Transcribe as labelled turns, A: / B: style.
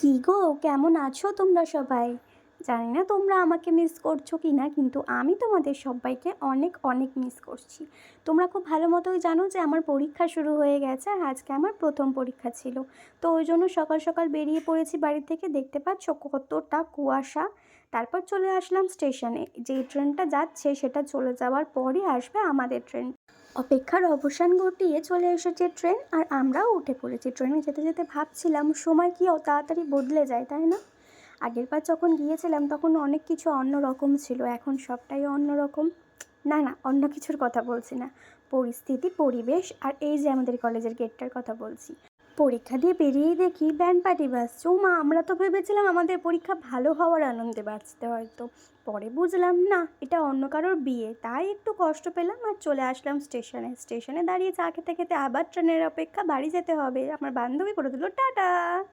A: কী গো? কেমন আছো তোমরা সবাই? জানি না তোমরা আমাকে মিস করছ কি না কিন্তু আমি তোমাদের সবাইকে অনেক অনেক মিস করছি। তোমরা খুব ভালো মতোই জানো যে আমার পরীক্ষা শুরু হয়ে গেছে আর আজকে আমার প্রথম পরীক্ষা ছিল। তো ওই জন্য সকাল সকাল বেরিয়ে পড়েছি বাড়ি থেকে, দেখতে পাচ্ছ কতটা কুয়াশা। তারপর চলে আসলাম স্টেশনে যেই ট্রেনটা যাচ্ছে সেটা চলে যাওয়ার পরই আসবে আমাদের ট্রেন। অপেক্ষার অবসান ঘটিয়ে চলে এসেছে ট্রেন আর আমরাও উঠে পড়েছি। ট্রেনে যেতে যেতে ভাবছিলাম, সময় কি তাড়াতাড়ি বদলে যায়, তাই না? আগেরবার যখন গিয়েছিলাম তখন অনেক কিছু অন্য রকম ছিল, এখন সবটাই অন্য রকম। না না, অন্য কিছুর কথা বলছি না। পরিস্থিতি, পরিবেশ আর এই যে আমাদের কলেজের গেটটার কথা বলছি। পরীক্ষা দিয়ে বেরিয়েই দেখি ব্যান্ড পার্টি বাজছে ও মা আমরা তো ভেবেছিলাম আমাদের পরীক্ষা ভালো হওয়ার আনন্দে বাঁচতে হয়তো। পরে বুঝলাম, না, এটা অন্য কারোর বিয়ে। তাই একটু কষ্ট পেলাম আর চলে আসলাম স্টেশনে। স্টেশনে দাঁড়িয়ে চা খেতে খেতে আবার ট্রেনের অপেক্ষা বাড়ি যেতে হবে। আমার বান্ধবী করে দিল, টাটা!